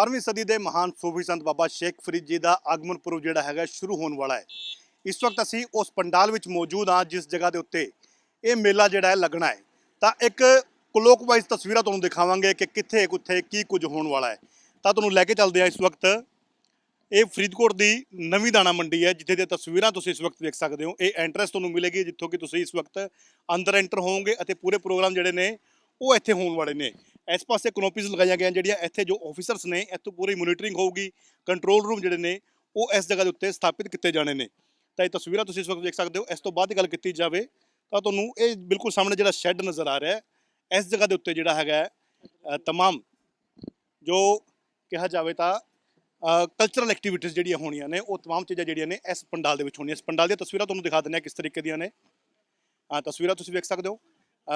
12ਵੀਂ ਸਦੀ ਦੇ ਮਹਾਨ ਸੂਫੀ ਸੰਤ ਬਾਬਾ ਸ਼ੇਖ ਫਰੀਦ ਜੀ ਦਾ ਆਗਮਨ ਪੁਰਬ ਜਿਹੜਾ ਹੈਗਾ ਸ਼ੁਰੂ ਹੋਣ ਵਾਲਾ ਹੈ। ਇਸ ਵਕਤ ਅਸੀਂ ਉਸ ਪੰਡਾਲ ਵਿੱਚ ਮੌਜੂਦ ਹਾਂ, ਜਿਸ ਜਗ੍ਹਾ ਦੇ ਉੱਤੇ ਇਹ ਮੇਲਾ ਜਿਹੜਾ ਹੈ ਲੱਗਣਾ ਹੈ। ਤਾਂ ਇੱਕ ਕਲੋਕਵਾਈਜ਼ ਤਸਵੀਰਾਂ ਤੁਹਾਨੂੰ ਦਿਖਾਵਾਂਗੇ ਕਿ ਕਿੱਥੇ ਕਿੱਥੇ, ਕੀ ਕੁਝ ਹੋਣ ਵਾਲਾ ਹੈ। ਤਾਂ ਤੁਹਾਨੂੰ ਲੈ ਕੇ ਚੱਲਦੇ ਹਾਂ ਇਸ ਵਕਤ। ਇਹ ਫਰੀਦਕੋਟ ਦੀ ਨਵੀਂ ਦਾਣਾ ਮੰਡੀ ਹੈ, ਜਿੱਥੇ ਦੀਆਂ ਤਸਵੀਰਾਂ ਤੁਸੀਂ ਇਸ ਵਕਤ ਵੇਖ ਸਕਦੇ ਹੋ। ਇਹ ਐਂਟਰੈਂਸ ਤੁਹਾਨੂੰ ਮਿਲੇਗੀ, ਜਿੱਥੋਂ ਕਿ ਤੁਸੀਂ ਇਸ ਵਕਤ ਅੰਦਰ ਐਂਟਰ ਹੋਵੋਗੇ ਅਤੇ ਪੂਰੇ ਪ੍ਰੋਗਰਾਮ ਜਿਹੜੇ ਨੇ ਉਹ ਇੱਥੇ ਹੋਣ ਵਾਲੇ ਨੇ। ਇਸ ਪਾਸੇ ਕਨੋਪੀਜ਼ ਲਗਾਈਆਂ ਗਈਆਂ ਜਿਹੜੀਆਂ ਇੱਥੇ ਜੋ ਆਫੀਸਰਸ ਨੇ ਇੱਥੋਂ ਪੂਰੀ ਮੋਨੀਟਰਿੰਗ ਹੋਊਗੀ ਕੰਟਰੋਲ ਰੂਮ ਜਿਹੜੇ ਨੇ ਉਹ ਇਸ ਜਗ੍ਹਾ ਦੇ ਉੱਤੇ ਸਥਾਪਿਤ ਕੀਤੇ ਜਾਣੇ ਨੇ ਤਾਂ ਇਹ ਤਸਵੀਰਾਂ ਤੁਸੀਂ ਇਸ ਵਕਤ ਦੇਖ ਸਕਦੇ ਹੋ ਇਸ ਤੋਂ ਬਾਅਦ ਦੀ ਗੱਲ ਕੀਤੀ ਜਾਵੇ ਤਾਂ ਤੁਹਾਨੂੰ ਇਹ ਬਿਲਕੁਲ ਸਾਹਮਣੇ ਜਿਹੜਾ ਸ਼ੈੱਡ ਨਜ਼ਰ ਆ ਰਿਹਾ ਹੈ ਇਸ ਜਗ੍ਹਾ ਦੇ ਉੱਤੇ ਜਿਹੜਾ ਹੈਗਾ ਹੈ, ਅ, ਤਮਾਮ ਜੋ ਕਿਹਾ ਜਾਵੇ ਤਾਂ ਕਲਚਰਲ ਐਕਟੀਵਿਟੀਜ਼ ਜਿਹੜੀਆਂ ਹੋਣੀਆਂ ਨੇ ਉਹ तमाम ਚੀਜ਼ਾਂ ਜਿਹੜੀਆਂ ਨੇ ਇਸ ਪੰਡਾਲ ਦੇ ਵਿੱਚ ਹੋਣੀਆਂ ਇਸ ਪੰਡਾਲ ਦੀਆਂ ਤਸਵੀਰਾਂ ਤੁਹਾਨੂੰ ਦਿਖਾ ਦਿੰਦੇ ਹਾਂ ਕਿਸ ਤਰੀਕੇ ਦੀਆਂ ਨੇ ਆ ਤਸਵੀਰਾਂ ਤੁਸੀਂ ਵੇਖ ਸਕਦੇ ਹੋ ਅ,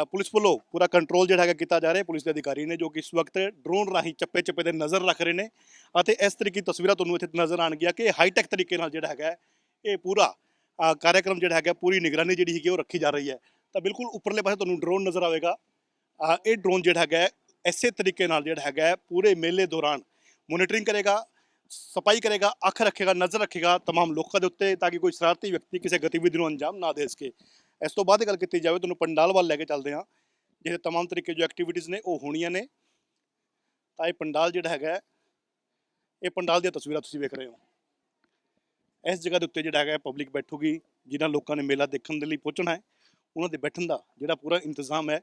ਪੁਲਿਸ ਵੱਲੋਂ ਪੂਰਾ ਕੰਟਰੋਲ ਜਿਹੜਾ ਹੈਗਾ ਕੀਤਾ ਜਾ ਰਿਹਾ ਹੈ ਪੁਲਿਸ ਦੇ ਅਧਿਕਾਰੀ ਨੇ ਜੋ ਕਿ ਇਸ ਵਕਤ ਡਰੋਨ ਰਾਹੀਂ ਚੱਪੇ ਚੱਪੇ ਤੇ ਨਜ਼ਰ ਰੱਖ ਰਹੇ ਨੇ ਅਤੇ ਇਸ ਤਰੀਕੇ ਦੀ ਤਸਵੀਰਾਂ ਤੁਹਾਨੂੰ ਇੱਥੇ ਨਜ਼ਰ ਆਣਗੀਆਂ ਕਿ ਹਾਈਟੈਕ ਤਰੀਕੇ ਨਾਲ ਜਿਹੜਾ ਹੈਗਾ ਹੈ, ਇਹ ਪੂਰਾ ਅ, ਕਾਰਿਆਕਰਮ ਜਿਹੜਾ ਹੈਗਾ ਪੂਰੀ ਨਿਗਰਾਨੀ ਜਿਹੜੀ ਹੈਗੀ ਉਹ ਰੱਖੀ ਜਾ ਰਹੀ ਹੈ ਤਾਂ ਬਿਲਕੁਲ ਉੱਪਰਲੇ ਪਾਸੇ ਤੁਹਾਨੂੰ ਡਰੋਨ ਨਜ਼ਰ ਆਵੇਗਾ ਅ, ਇਹ ਡਰੋਨ ਜਿਹੜਾ ਹੈਗਾ ਹੈ, ਇਸੇ ਤਰੀਕੇ ਨਾਲ ਜਿਹੜਾ ਹੈਗਾ ਹੈ, ਪੂਰੇ ਮੇਲੇ ਦੌਰਾਨ ਮੋਨੀਟਰਿੰਗ ਕਰੇਗਾ ਸਫਾਈ ਕਰੇਗਾ ਅੱਖ ਰੱਖੇਗਾ ਨਜ਼ਰ ਰੱਖੇਗਾ तमाम ਲੋਕਾਂ ਦੇ ਉੱਤੇ ਤਾਂ ਕਿ ਕੋਈ ਸ਼ਰਾਰਤੀ ਵਿਅਕਤੀ ਕਿਸੇ ਗਤੀਵਿਧੀ ਨੂੰ ਅੰਜਾਮ ਨਾ ਦੇ ਸਕੇ ਇਸ ਤੋਂ ਬਾਅਦ ਗੱਲ ਕੀਤੀ ਜਾਵੇ ਤੁਹਾਨੂੰ ਪੰਡਾਲ ਵੱਲ ਲੈ ਕੇ ਚੱਲਦੇ ਹਾਂ ਜਿਹਦੇ तमाम ਤਰੀਕੇ ਜੋ ਐਕਟੀਵਿਟੀਜ਼ ਨੇ ਉਹ ਹੋਣੀਆਂ ਨੇ ਤਾਂ ਇਹ ਪੰਡਾਲ ਜਿਹੜਾ ਹੈਗਾ ਹੈ, ਇਹ ਪੰਡਾਲ ਦੀਆਂ ਤਸਵੀਰਾਂ ਤੁਸੀਂ ਵੇਖ ਰਹੇ ਹੋ ਇਸ ਜਗ੍ਹਾ ਦੇ ਉੱਤੇ ਜਿਹੜਾ ਹੈਗਾ ਪਬਲਿਕ ਬੈਠੂਗੀ ਜਿਨ੍ਹਾਂ ਲੋਕਾਂ ਨੇ ਮੇਲਾ ਦੇਖਣ ਦੇ ਲਈ ਪਹੁੰਚਣਾ ਹੈ ਉਹਨਾਂ ਦੇ ਬੈਠਣ ਦਾ ਜਿਹੜਾ ਪੂਰਾ ਇੰਤਜ਼ਾਮ ਹੈ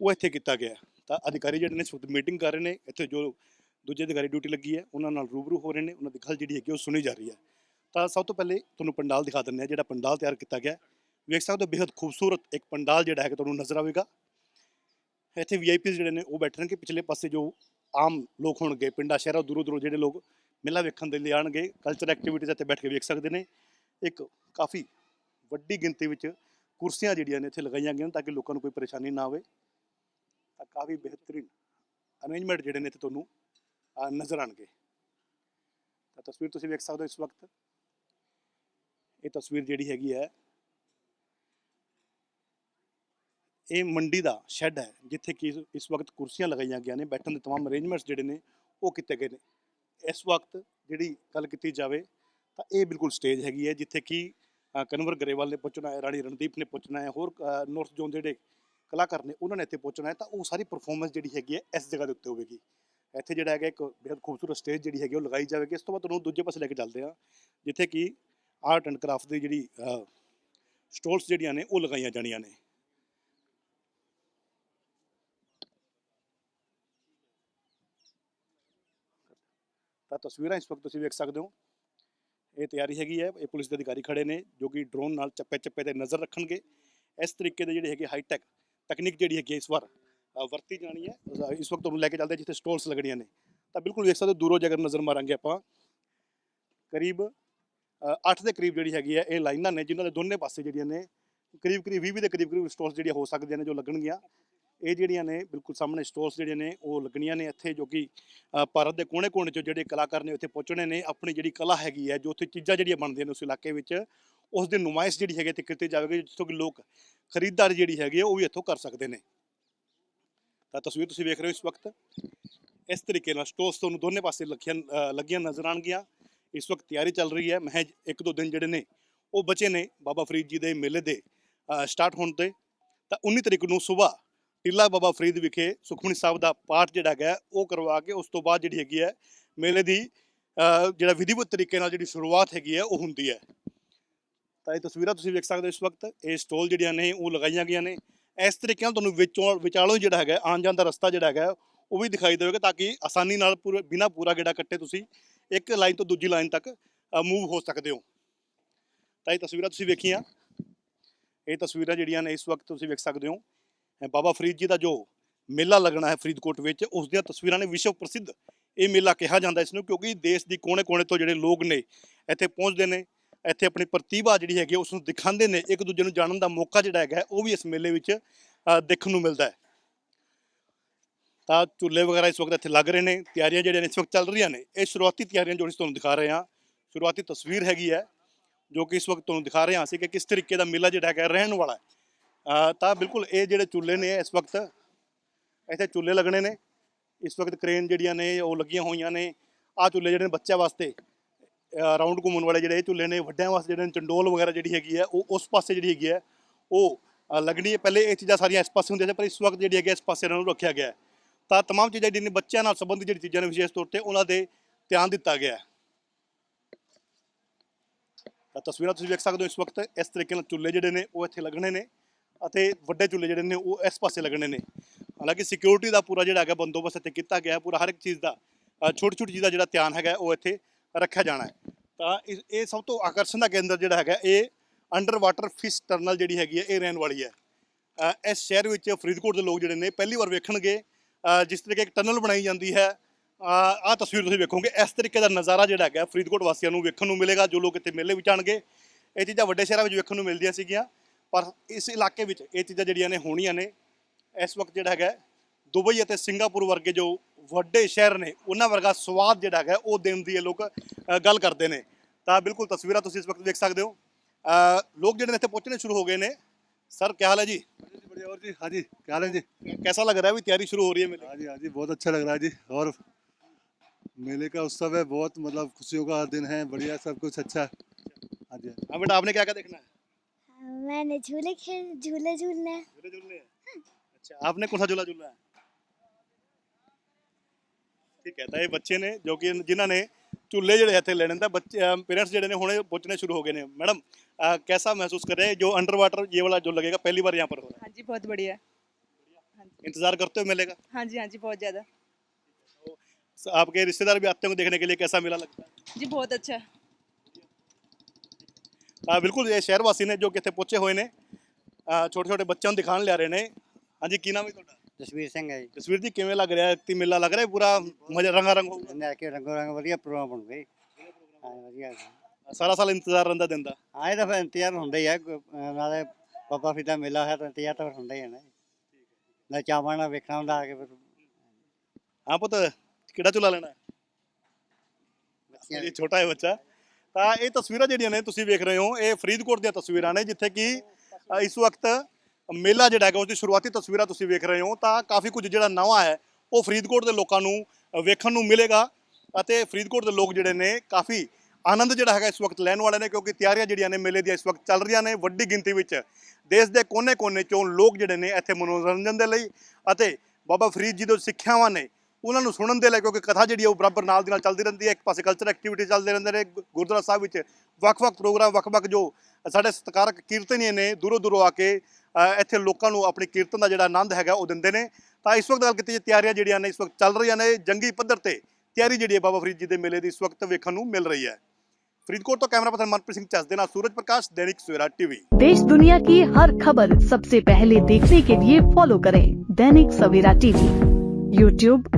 ਉਹ ਇੱਥੇ ਕੀਤਾ ਗਿਆ ਹੈ। ਤਾਂ ਅਧਿਕਾਰੀ ਜਿਹੜੇ ਨੇ ਇਸ ਵਕਤ ਮੀਟਿੰਗ ਕਰ ਰਹੇ ਨੇ ਇੱਥੇ ਜੋ ਦੂਜੇ ਅਧਿਕਾਰੀ ਡਿਊਟੀ ਲੱਗੀ ਹੈ ਉਹਨਾਂ ਨਾਲ ਰੂਬਰੂ ਹੋ ਰਹੇ ਨੇ ਉਹਨਾਂ ਦੀ ਗੱਲ ਜਿਹੜੀ ਹੈਗੀ ਉਹ ਸੁਣੀ ਜਾ ਰਹੀ ਹੈ ਤਾਂ ਸਭ ਤੋਂ ਪਹਿਲੇ ਤੁਹਾਨੂੰ ਪੰਡਾਲ ਦਿਖਾ ਦਿੰਦੇ ਆ ਜਿਹੜਾ ਪੰਡਾਲ ਤਿਆਰ ਕੀਤਾ ਗਿਆ ਹੈ। ਵੇਖ ਸਕਦੇ ਹੋ ਬੇहद ਖੂਬਸੂਰਤ ਇੱਕ ਪੰਡਾਲ ਜਿਹੜਾ ਹੈ ਤੁਹਾਨੂੰ ਨਜ਼ਰ ਆਵੇਗਾ। ਇੱਥੇ ਵੀਆਈਪੀਜ਼ ਜਿਹੜੇ ਨੇ ਉਹ ਬੈਠਣਗੇ ਪਿਛਲੇ ਪਾਸੇ ਜੋ ਆਮ ਲੋਕ ਹੋਣਗੇ, ਪਿੰਡਾਂ, ਸ਼ਹਿਰਾਂ ਦੂਰੋਂ ਦੂਰੋਂ ਜਿਹੜੇ ਲੋਕ ਮੇਲਾ ਵੇਖਣ ਦੇ ਲਈ ਆਣਗੇ ਕਲਚਰ ਐਕਟੀਵਿਟੀਜ਼ ਇੱਥੇ ਬੈਠ ਕੇ ਵੇਖ ਸਕਦੇ ਨੇ। ਇੱਕ ਕਾਫੀ ਵੱਡੀ ਗਿਣਤੀ ਵਿੱਚ ਕੁਰਸੀਆਂ ਜਿਹੜੀਆਂ ਨੇ ਇੱਥੇ ਲਗਾਈਆਂ ਗਈਆਂ ਤਾਂ ਕਿ ਲੋਕਾਂ ਨੂੰ ਕੋਈ ਪਰੇਸ਼ਾਨੀ ਨਾ ਆਵੇ। ਤਾਂ ਕਾਫੀ ਬਿਹਤਰੀਨ ਅਰੇਂਜਮੈਂਟ ਜਿਹੜੇ ਨੇ ਇੱਥੇ ਤੁਹਾਨੂੰ ਨਜ਼ਰ ਆਣਗੇ ਤਾਂ ਤਸਵੀਰ ਤੁਸੀਂ ਵੇਖ ਸਕਦੇ ਹੋ ਇਸ ਵਕਤ। ਇਹ ਤਸਵੀਰ ਜਿਹੜੀ ਹੈਗੀ ਹੈ ਇਹ ਮੰਡੀ ਦਾ ਸ਼ੈੱਡ ਹੈ, ਜਿੱਥੇ ਕਿ ਇਸ ਵਕਤ ਕੁਰਸੀਆਂ ਲਗਾਈਆਂ ਗਈਆਂ ਨੇ, ਬੈਠਣ ਦੇ तमाम ਅਰੇਂਜਮੈਂਟਸ ਜਿਹੜੇ ਨੇ, ਉਹ ਕੀਤੇ ਗਏ ਨੇ। ਇਸ ਵਕਤ ਜਿਹੜੀ ਗੱਲ ਕੀਤੀ ਜਾਵੇ, ਤਾਂ ਇਹ ਬਿਲਕੁਲ ਸਟੇਜ ਹੈਗੀ ਹੈ, ਜਿੱਥੇ ਕਿ ਕਨਵਰ ਗਰੇਵਾਲ ਨੇ ਪੁੱਛਣਾ ਹੈ, ਰਾਣੀ ਰਣਦੀਪ ਨੇ ਪੁੱਛਣਾ ਹੈ, ਹੋਰ ਨਾਰਥ ਜ਼ੋਨ ਜਿਹੜੇ ਕਲਾਕਾਰ ਨੇ, ਉਹਨਾਂ ਨੇ ਇੱਥੇ ਪਹੁੰਚਣਾ ਹੈ, ਤਾਂ ਉਹ ਸਾਰੀ ਪਰਫਾਰਮੈਂਸ ਜਿਹੜੀ ਹੈਗੀ ਹੈ, ਇਸ ਜਗ੍ਹਾ ਦੇ ਉੱਤੇ ਹੋਵੇਗੀ। ਇੱਥੇ ਜਿਹੜਾ ਹੈਗਾ ਇੱਕ ਬਹੁਤ ਖੂਬਸੂਰਤ ਸਟੇਜ ਜਿਹੜੀ ਹੈਗੀ, ਉਹ ਲਗਾਈ ਜਾਵੇਗੀ। ਇਸ ਤੋਂ ਬਾਅਦ ਤੁਹਾਨੂੰ ਦੂਜੇ ਪਾਸੇ ਲੈ ਕੇ ਚੱਲਦੇ ਆ ਜਿੱਥੇ ਕਿ ਆਰਟ ਐਂਡ ਕਰਾਫਟ ਦੀ ਜਿਹੜੀ ਸਟੋਲਸ ਜਿਹੜੀਆਂ ਨੇ, ਉਹ ਲਗਾਈਆਂ ਜਾਣੀਆਂ ਨੇ। ਤਸਵੀਰਾਂ ਇਸ ਵਕਤ ਤੁਸੀਂ ਵੇਖ ਸਕਦੇ ਹੋ। ਇਹ ਤਿਆਰੀ ਹੈਗੀ ਹੈ, ਇਹ ਪੁਲਿਸ ਦੇ ਅਧਿਕਾਰੀ ਖੜੇ ਨੇ ਜੋ ਕਿ ਡਰੋਨ ਨਾਲ ਚੱਪੇ ਚੱਪੇ ਤੇ ਨਜ਼ਰ ਰੱਖਣਗੇ। ਇਸ ਤਰੀਕੇ ਦੇ ਜਿਹੜੇ ਹੈਗੇ ਹਾਈਟੈਕ ਤਕਨੀਕ ਜਿਹੜੀ ਹੈਗੀ ਹੈ ਇਸ ਵਾਰ ਵਰਤੀ ਜਾਣੀ ਹੈ। ਇਸ ਵਕਤ ਤੁਹਾਨੂੰ ਲੈ ਕੇ ਚੱਲਦੇ ਹਾਂ ਜਿੱਥੇ ਸਟੋਲਸ ਲੱਗਣੀਆਂ ਨੇ। ਤਾਂ ਬਿਲਕੁਲ ਵੇਖ ਸਕਦੇ ਹੋ, ਦੂਰੋਂ ਜੇਕਰ ਨਜ਼ਰ ਮਾਰਾਂਗੇ ਆਪਾਂ, ਕਰੀਬ 8 ਦੇ ਕਰੀਬ ਜਿਹੜੀ ਹੈਗੀ ਹੈ, ਇਹ ਲਾਈਨਾਂ ਨੇ ਜਿਨ੍ਹਾਂ ਦੇ ਦੋਨੇ ਪਾਸੇ ਜਿਹੜੀਆਂ ਨੇ ਕਰੀਬ ਕਰੀਬ 20 ਦੇ ਕਰੀਬ ਕਰੀਬ ਸਟੋਲਸ ਜਿਹੜੀਆਂ ਹੋ ਸਕਦੀਆਂ ਨੇ ਜੋ ਲੱਗਣਗੀਆਂ। ਇਹ ਜਿਹੜੀਆਂ ਨੇ ਬਿਲਕੁਲ ਸਾਹਮਣੇ ਸਟੋਰਸ ਜਿਹੜੀਆਂ ਨੇ, ਉਹ ਲੱਗਣੀਆਂ ਨੇ ਇੱਥੇ ਜੋ ਕਿ ਭਾਰਤ ਦੇ ਕੋਨੇ-ਕੋਨੇ 'ਚੋਂ ਜਿਹੜੇ ਕਲਾਕਾਰ ਨੇ ਉੱਥੇ ਪਹੁੰਚਣੇ ਨੇ, ਆਪਣੀ ਜਿਹੜੀ ਕਲਾ ਹੈਗੀ ਹੈ, ਜੋ ਉੱਥੇ ਚੀਜ਼ਾਂ ਜਿਹੜੀਆਂ ਬਣਦੀਆਂ ਨੇ ਉਸ ਇਲਾਕੇ ਵਿੱਚ, ਉਸ ਦੀ ਨੁਮਾਇਸ਼ ਜਿਹੜੀ ਹੈਗੀ ਤੇ ਕੀਤੀ ਜਾਵੇਗੀ, ਜਿੱਥੋਂ ਕਿ ਲੋਕ ਖਰੀਦਦਾਰੀ ਜਿਹੜੀ ਹੈਗੀ ਹੈ, ਉਹ ਵੀ ਇੱਥੋਂ ਕਰ ਸਕਦੇ ਨੇ। ਤਾਂ ਤਸਵੀਰ ਤੁਸੀਂ ਵੇਖ ਰਹੇ ਹੋ ਇਸ ਵਕਤ। ਇਸ ਤਰੀਕੇ ਨਾਲ ਸਟੋਰਸ ਤੁਹਾਨੂੰ ਦੋਨੇ ਪਾਸੇ ਲੱਗੀਆਂ ਲੱਗੀਆਂ ਨਜ਼ਰ ਆਉਣਗੀਆਂ। ਇਸ ਵਕਤ ਤਿਆਰੀ ਚੱਲ ਰਹੀ ਹੈ, ਮਹਿਜ ਇੱਕ ਦੋ ਦਿਨ ਜਿਹੜੇ ਨੇ, ਉਹ ਬਚੇ ਨੇ ਬਾਬਾ ਫਰੀਦ ਜੀ ਦੇ ਮੇਲੇ ਦੇ ਸਟਾਰਟ ਹੋਣ ਤੇ। ਤਾਂ 19 ਤਰੀਕ ਨੂੰ ਸਵੇਰ ਟਿੱਲਾ ਬਾਬਾ ਫਰੀਦ ਵਿਖੇ ਸੁਖਮਨੀ ਸਾਹਿਬ ਦਾ ਪਾਠ ਜਿਹੜਾ ਹੈਗਾ ਹੈ, ਉਹ ਕਰਵਾ ਕੇ ਉਸ ਤੋਂ ਬਾਅਦ ਜਿਹੜੀ ਹੈਗੀ ਹੈ ਮੇਲੇ ਦੀ ਜਿਹੜਾ ਵਿਧੀਵਤ ਤਰੀਕੇ ਨਾਲ ਜਿਹੜੀ ਸ਼ੁਰੂਆਤ ਹੈਗੀ ਹੈ ਉਹ ਹੁੰਦੀ ਹੈ। ਤਾਂ ਇਹ ਤਸਵੀਰਾਂ ਤੁਸੀਂ ਵੇਖ ਸਕਦੇ ਹੋ ਇਸ ਵਕਤ ਇਹ ਸਟੋਲ ਜਿਹੜੀਆਂ ਨੇ ਉਹ ਲਗਾਈਆਂ ਗਈਆਂ ਨੇ। ਇਸ ਤਰੀਕੇ ਨਾਲ ਤੁਹਾਨੂੰ ਵਿੱਚੋਂ ਵਿਚਾਲੋਂ ਜਿਹੜਾ ਹੈਗਾ ਆਉਣ ਜਾਣ ਦਾ ਰਸਤਾ ਜਿਹੜਾ ਹੈਗਾ ਉਹ ਵੀ ਦਿਖਾਈ ਦੇਵੇਗਾ ਤਾਂ ਕਿ ਆਸਾਨੀ ਨਾਲ ਪੂਰੇ ਬਿਨਾ ਪੂਰਾ ਗੇੜਾ ਕੱਟੇ ਤੁਸੀਂ ਇੱਕ ਲਾਈਨ ਤੋਂ ਦੂਜੀ ਲਾਈਨ ਤੱਕ ਮੂਵ ਹੋ ਸਕਦੇ ਹੋ। ਤਾਂ ਇਹ ਤਸਵੀਰਾਂ ਤੁਸੀਂ ਵੇਖੀਆਂ। ਇਹ ਤਸਵੀਰਾਂ ਜਿਹੜੀਆਂ ਨੇ ਇਸ ਵਕਤ ਤੁਸੀਂ ਵੇਖ ਸਕਦੇ ਹੋ। ਬਾਬਾ ਫਰੀਦ ਜੀ ਦਾ ਜੋ ਮੇਲਾ ਲੱਗਣਾ ਹੈ ਫਰੀਦਕੋਟ ਵਿੱਚ, ਉਸ ਦੀਆਂ ਤਸਵੀਰਾਂ ਨੇ ਵਿਸ਼ਵ ਪ੍ਰਸਿੱਧ ਇਹ ਮੇਲਾ ਕਿਹਾ ਜਾਂਦਾ ਇਸ ਨੂੰ, ਕਿਉਂਕਿ ਦੇਸ਼ ਦੀ ਕੋਨੇ-ਕੋਨੇ ਤੋਂ ਜਿਹੜੇ ਲੋਕ ਨੇ ਇੱਥੇ ਪਹੁੰਚਦੇ ਨੇ, ਇੱਥੇ ਆਪਣੀ ਪ੍ਰਤਿਭਾ ਜਿਹੜੀ ਹੈਗੀ ਹੈ ਉਸ ਨੂੰ ਦਿਖਾਉਂਦੇ ਨੇ, ਇੱਕ ਦੂਜੇ ਨੂੰ ਜਾਣਨ ਦਾ ਮੌਕਾ ਜਿਹੜਾ ਹੈਗਾ ਉਹ ਵੀ ਇਸ ਮੇਲੇ ਵਿੱਚ ਦੇਖਣ ਨੂੰ ਮਿਲਦਾ ਹੈ। ਤਾਂ ਝੂਲੇ ਵਗੈਰਾ ਇਸ ਵਕਤ ਇੱਥੇ ਲੱਗ ਰਹੇ ਨੇ, ਤਿਆਰੀਆਂ ਜਿਹੜੀਆਂ ਨੇ ਇਸ ਵਕਤ ਚੱਲ ਰਹੀਆਂ ਨੇ, ਇਹ ਸ਼ੁਰੂਆਤੀ ਤਿਆਰੀਆਂ ਜੋ ਅਸੀਂ ਤੁਹਾਨੂੰ ਦਿਖਾ ਰਹੇ ਹਾਂ, ਸ਼ੁਰੂਆਤੀ ਤਸਵੀਰ ਹੈਗੀ ਹੈ, ਜੋ ਕਿ ਇਸ ਵਕਤ ਤੁਹਾਨੂੰ ਦਿਖਾ ਰਹੇ ਹਾਂ ਅਸੀਂ ਕਿ ਕਿਸ ਤਰੀਕੇ ਦਾ ਮੇਲਾ ਜਿਹੜਾ ਹੈਗਾ ਰਹਿਣ ਵਾਲਾ ਹੈ। ਤਾਂ ਬਿਲਕੁਲ ਇਹ ਜਿਹੜੇ ਚੁੱਲ੍ਹੇ ਨੇ ਇਸ ਵਕਤ ਇੱਥੇ ਚੁੱਲ੍ਹੇ ਲੱਗਣੇ ਨੇ ਇਸ ਵਕਤ ਕ੍ਰੇਨ ਜਿਹੜੀਆਂ ਨੇ ਉਹ ਲੱਗੀਆਂ ਹੋਈਆਂ ਨੇ ਆ ਚੁੱਲ੍ਹੇ ਜਿਹੜੇ ਨੇ ਬੱਚਿਆਂ ਵਾਸਤੇ ਰਾਉਂਡ ਘੁੰਮਣ ਵਾਲੇ ਜਿਹੜੇ ਇਹ ਚੁੱਲ੍ਹੇ ਨੇ ਵੱਡਿਆਂ ਵਾਸਤੇ ਜਿਹੜੇ ਨੇ ਚੰਡੋਲ ਵਗੈਰਾ ਜਿਹੜੀ ਹੈਗੀ ਹੈ ਉਹ ਉਸ ਪਾਸੇ ਜਿਹੜੀ ਹੈਗੀ ਹੈ ਉਹ ਅ, ਲੱਗਣੀ ਹੈ ਪਹਿਲੇ ਇਹ ਚੀਜ਼ਾਂ ਸਾਰੀਆਂ ਇਸ ਪਾਸੇ ਹੁੰਦੀਆਂ ਸੀ ਪਰ ਇਸ ਵਕਤ ਜਿਹੜੀ ਹੈਗੀ ਹੈ ਇਸ ਪਾਸੇ ਇਹਨਾਂ ਨੂੰ ਰੱਖਿਆ ਗਿਆ ਹੈ ਤਾਂ तमाम ਚੀਜ਼ਾਂ ਜਿਹੜੀਆਂ ਨੇ ਬੱਚਿਆਂ ਨਾਲ ਸੰਬੰਧਿਤ ਜਿਹੜੀ ਚੀਜ਼ਾਂ ਨੇ ਵਿਸ਼ੇਸ਼ ਤੌਰ ਤੇ ਉਹਨਾਂ ਦੇ ਧਿਆਨ ਦਿੱਤਾ ਗਿਆ ਹੈ ਤਾਂ ਤਸਵੀਰਾਂ ਤੁਸੀਂ ਵੇਖ ਸਕਦੇ ਹੋ ਇਸ ਵਕਤ ਇਸ ਤਰੀਕੇ ਨਾਲ ਚੁੱਲ੍ਹੇ ਜਿਹੜੇ ਨੇ ਉਹ ਇੱਥੇ ਲੱਗਣੇ ਨੇ ਅਤੇ ਵੱਡੇ ਚੁੱਲ੍ਹੇ ਜਿਹੜੇ ਨੇ ਉਹ ਇਸ ਪਾਸੇ ਲੱਗਣੇ ਨੇ। ਹਾਲਾਂਕਿ ਸਿਕਿਉਰਿਟੀ ਦਾ ਪੂਰਾ ਜਿਹੜਾ ਹੈਗਾ ਬੰਦੋਬਸਤ ਇੱਥੇ ਕੀਤਾ ਗਿਆ ਹੈ, ਪੂਰਾ ਹਰ ਇੱਕ ਚੀਜ਼ ਦਾ ਛੋਟੀ ਛੋਟੀ ਚੀਜ਼ ਦਾ ਜਿਹੜਾ ਧਿਆਨ ਹੈਗਾ ਉਹ ਇੱਥੇ ਰੱਖਿਆ ਜਾਣਾ ਹੈ। ਤਾਂ ਇਸ- ਇਹ ਸਭ ਤੋਂ ਆਕਰਸ਼ਣ ਦਾ ਕੇਂਦਰ ਜਿਹੜਾ ਹੈਗਾ, ਇਹ ਅੰਡਰ ਵਾਟਰ ਫਿਸ਼ ਟਰਨਲ ਜਿਹੜੀ ਹੈਗੀ ਹੈ, ਇਹ ਰਹਿਣ ਵਾਲੀ ਹੈ। ਇਸ ਸ਼ਹਿਰ ਵਿੱਚ ਫਰੀਦਕੋਟ ਦੇ ਲੋਕ ਜਿਹੜੇ ਨੇ ਪਹਿਲੀ ਵਾਰ ਵੇਖਣਗੇ ਜਿਸ ਤਰੀਕੇ ਇੱਕ ਟਨਲ ਬਣਾਈ ਜਾਂਦੀ ਹੈ ਆਹ ਤਸਵੀਰ ਤੁਸੀਂ ਵੇਖੋਗੇ, ਇਸ ਤਰੀਕੇ ਦਾ ਨਜ਼ਾਰਾ ਜਿਹੜਾ ਹੈਗਾ ਫਰੀਦਕੋਟ ਵਾਸੀਆਂ ਨੂੰ ਵੇਖਣ ਨੂੰ ਮਿਲੇਗਾ, ਜੋ ਲੋਕ ਇੱਥੇ ਮੇਲੇ ਵਿੱਚ ਆਣਗੇ ਇਹ ਚੀਜ਼ਾਂ ਵੱਡੇ ਸ਼ਹਿਰਾਂ ਵਿੱਚ ਵੇਖਣ ਨੂੰ ਮਿਲਦੀਆਂ ਸੀਗੀਆਂ। ਪਰ ਇਸ ਇਲਾਕੇ ਵਿੱਚ ਇਹ ਚੀਜ਼ਾਂ ਜਿਹੜੀਆਂ ਨੇ ਹੋਣੀਆਂ ਨੇ ਇਸ ਵਕਤ ਜਿਹੜਾ ਹੈਗਾ ਦੁਬਈ ਅਤੇ ਸਿੰਗਾਪੁਰ ਵਰਗੇ ਜੋ ਵੱਡੇ ਸ਼ਹਿਰ ਨੇ ਉਹਨਾਂ ਵਰਗਾ ਸਵਾਦ ਜਿਹੜਾ ਹੈਗਾ ਉਹ ਦੇਣ ਦੀ ਇਹ ਲੋਕ ਅ, ਗੱਲ ਕਰਦੇ ਨੇ ਤਾਂ ਬਿਲਕੁਲ ਤਸਵੀਰਾਂ ਤੁਸੀਂ ਇਸ ਵਕਤ ਦੇਖ ਸਕਦੇ ਹੋ ਅ, ਲੋਕ ਜਿਹੜੇ ਨੇ ਇੱਥੇ ਪਹੁੰਚਣੇ ਸ਼ੁਰੂ ਹੋ ਗਏ ਨੇ ਸਰ ਕੀ ਹਾਲ ਹੈ ਜੀ बढ़िया और जी हाँ जी क्या हाल है जी कैसा लग रहा है अभी तैयारी शुरू हो रही है मेले हाँ जी हाँ जी बहुत अच्छा लग रहा है जी और मेले का उत्सव है बहुत मतलब खुशियों का दिन है बढ़िया सब कुछ अच्छा है हाँ जी हाँ जी। हाँ बेटा आपने क्या क्या देखना है मैंने झूले खेल झूले झूलने हैं। झूले झूलने हैं अच्छा आपने कौन सा झूला झूलना है ਠੀਕ ਹੈ ਤਾਂ ਇਹ ਬੱਚੇ ਨੇ ਜੋ ਕਿ ਜਿਨ੍ਹਾਂ ਨੇ ਝੂਲੇ ਜਿਹੜੇ ਇੱਥੇ ਲੈਣੇ ਤਾਂ ਬੱਚੇ पेरेंट्स ਜਿਹੜੇ ਨੇ ਹੁਣੇ ਪਹੁੰਚਣੇ शुरू हो गए ने मैडम अ, कैसा महसूस कर रहे हैं जो अंडर वाटर ये वाला जो लगेगा पहली बार यहाँ पर हो रहा हाँ जी बहुत बढ़िया हाँ जी है इंतजार करते हो मेले का हाँ जी हाँ जी बहुत ज़्यादा स- आपके रिश्तेदार भी आते होंगे देखने के लिए कैसा मेला लगता है जी बहुत अच्छा ਆ ਬਿਲਕੁਲ ਇਹ ਸ਼ਹਿਰ ਵਾਸੀ ਨੇ ਜੋ ਕਿ ਇੱਥੇ ਪਹੁੰਚੇ ਹੋਏ ਨੇ। ਛੋਟੇ ਛੋਟੇ ਬੱਚਿਆਂ ਨੂੰ ਦਿਖਾਣ ਲਿਆ ਰਹੇ ਨੇ। ਹਾਂਜੀ ਕੀ ਨਾਮ ਹੈ ਤੁਹਾਡਾ? ਜਸਵੀਰ ਸਿੰਘ ਹੈ ਜੀ। ਤਸਵੀਰ ਜੀ ਕਿਵੇਂ ਲੱਗ ਰਿਹਾ? ਤੀ ਮੇਲਾ ਲੱਗ ਰਿਹਾ? ਪੂਰਾ ਮਜ਼ਾ ਰੰਗਾ ਰੰਗ ਹੋਊਗਾ ਲੈ ਕੇ ਰੰਗੋ ਰੰਗ ਵਧੀਆ ਪ੍ਰੋਗਰਾਮ ਬਣ ਗਏ। ਹਾਂ ਵਧੀਆ। ਸਾਰਾ ਸਾਲ ਇੰਤਜ਼ਾਰ ਰਹਿੰਦਾ ਦਿਨ ਦਾ? ਹਾਂ ਇਹ ਤਾਂ ਫਿਰ ਇੰਤਜ਼ਾਰ ਹੁੰਦਾ ਹੀ ਹੈ ਨਾਲੇ ਬਾਬਾ ਫਰੀਦਾ ਮੇਲਾ ਹੈ ਤਾਂ ਇੰਤਜ਼ਾਰ ਤਾਂ ਹੁੰਦਾ ਹੀ ਹੈ ਨਾ ਨਾ ਚਾਵਾਂ ਨਾਲ ਵੇਖਣਾ ਹੁੰਦਾ ਆ ਕੇ ਫਿਰ। ਹਾਂ ਪੁੱਤ ਕਿਹੜਾ ਝੂਲਾ ਲੈਣਾ? ਇਹ ਛੋਟਾ ਹੈ ਬੱਚਾ। ਤਾਂ ਇਹ ਤਸਵੀਰਾਂ ਜਿਹੜੀਆਂ ਨੇ ਤੁਸੀਂ ਵੇਖ ਰਹੇ ਹੋ, ਇਹ ਫਰੀਦਕੋਟ ਦੀਆਂ ਤਸਵੀਰਾਂ ਨੇ, ਜਿੱਥੇ ਕਿ ਇਸ ਵਕਤ ਮੇਲਾ ਜਿਹੜਾ ਹੈਗਾ ਉਸ ਦੀ ਸ਼ੁਰੂਆਤੀ ਤਸਵੀਰਾਂ ਤੁਸੀਂ ਵੇਖ ਰਹੇ ਹੋ, ਤਾਂ ਕਾਫੀ ਕੁਝ ਜਿਹੜਾ ਨਵਾਂ ਹੈ, ਉਹ ਫਰੀਦਕੋਟ ਦੇ ਲੋਕਾਂ ਨੂੰ ਵੇਖਣ ਨੂੰ ਮਿਲੇਗਾ ਅਤੇ ਫਰੀਦਕੋਟ ਦੇ ਲੋਕ ਜਿਹੜੇ ਨੇ ਕਾਫੀ ਆਨੰਦ ਜਿਹੜਾ ਹੈਗਾ ਇਸ ਵਕਤ ਲੈਣ ਵਾਲੇ ਨੇ, ਕਿਉਂਕਿ ਤਿਆਰੀਆਂ ਜਿਹੜੀਆਂ ਨੇ ਮੇਲੇ ਦੀਆਂ ਇਸ ਵਕਤ ਚੱਲ ਰਹੀਆਂ ਨੇ, ਵੱਡੀ ਗਿਣਤੀ ਵਿੱਚ ਦੇਸ਼ ਦੇ ਕੋਨੇ-ਕੋਨੇ ਚੋਂ ਲੋਕ ਜਿਹੜੇ ਨੇ ਇੱਥੇ ਮਨੋਰੰਜਨ ਦੇ ਲਈ ਅਤੇ ਬਾਬਾ ਫਰੀਦ ਜੀ ਤੋਂ ਸਿੱਖਿਆਵਾਂ ਨੇ ਉਹਨਾਂ ਨੂੰ ਸੁਣਨ ਦੇ ਲਈ ਕਿਉਂਕਿ ਕਥਾ ਜਿਹੜੀ ਹੈ ਉਹ ਬਰਾਬਰ ਨਾਲ ਦੀ ਨਾਲ ਚੱਲਦੀ ਰਹਿੰਦੀ ਹੈ ਇੱਕ ਪਾਸੇ ਕਲਚਰ ਐਕਟੀਵਿਟੀ ਚੱਲਦੇ ਰਹਿੰਦੇ ਨੇ ਗੁ- ਗੁਰਦੁਆਰਾ ਸਾਹਿਬ ਵਿੱਚ ਵੱਖ-ਵੱਖ ਪ੍ਰੋਗਰਾਮ ਵੱਖ-ਵੱਖ ਜੋ ਸਾਡੇ ਸਤਿਕਾਰਕ ਕੀਰਤਨੀਏ ਨੇ ਦੂਰੋਂ ਦੂਰੋਂ ਆ ਕੇ ਅ, ਇੱਥੇ ਲੋਕਾਂ ਨੂੰ ਆਪਣੀ ਕੀਰਤਨ ਦਾ ਜਿਹੜਾ ਆਨੰਦ ਹੈਗਾ ਉਹ ਦਿੰਦੇ ਨੇ ਤਾਂ ਇਸ ਵਕਤ ਗੱਲ ਕੀਤੀ ਜੇ ਤਿਆਰੀਆਂ ਜਿਹੜੀਆਂ ਨੇ ਇਸ ਵਕਤ ਚੱਲ ਰਹੀਆਂ ਨੇ ਜੰਗੀ ਪੱਧਰ ਤੇ ਤਿਆਰੀ ਜਿਹੜੀ ਹੈ ਬਾਬਾ ਫਰੀਦ ਜੀ ਦੇ ਮੇਲੇ ਦੀ ਇਸ ਵਕਤ ਵੇਖਣ ਨੂੰ ਮਿਲ ਰਹੀ ਹੈ ਫਰੀਦਕੋਟ ਤੋਂ ਕੈਮਰਾ ਪਰਸਨ ਮਨਪ੍ਰੀਤ ਸਿੰਘ ਚੱਸ ਦੇ ਨਾਲ ਸੂਰਜ ਪ੍ਰਕਾਸ਼ ਦੈਨਿਕ ਸਵੇਰਾ ਟੀਵੀ देश दुनिया की हर खबर सबसे पहले देखने के लिए फॉलो करें दैनिक सवेरा टीवी यूट्यूब